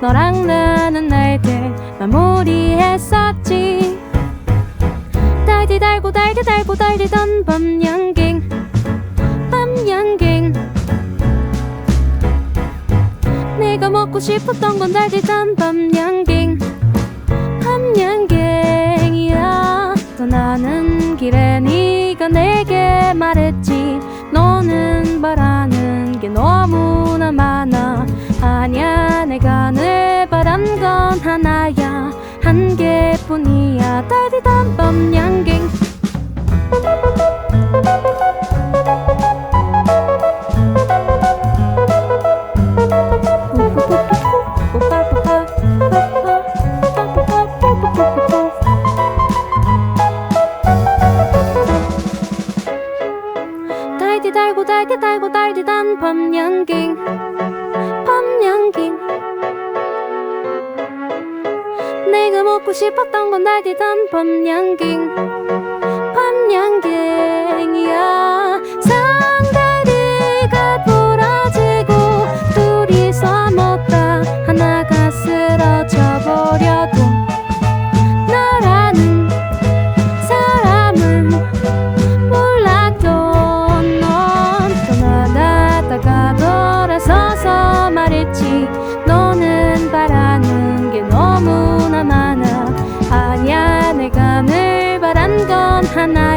너랑 나는 날들 마무리했었지. 달디 달고 달디 달고 달리던 밤양갱 밤양갱. 내가 먹고 싶었던 건 달디던 밤양갱 밤양갱이야. 떠나는 길에 네가 내게 말했지. 너는 바라는 게 너무나 많아. 아냐 내가 늘 바란 건 하나야. 한 개뿐이야. 달디던 밤양갱. 달디 달고 달디 달고 달디 단 밤 양갱 밤양갱 먹고 싶었던 건 달디단 밤양갱. 밤양갱이야. 상다리가 부러지고 둘이서 먹다 하나가 쓰러져 버려도 너라는 사람은 몰라도 넌 떠나다가 돌아서서 말했지. 너는 바라는 게 너무 나 많아 아냐 내가 늘 바란 건 하나야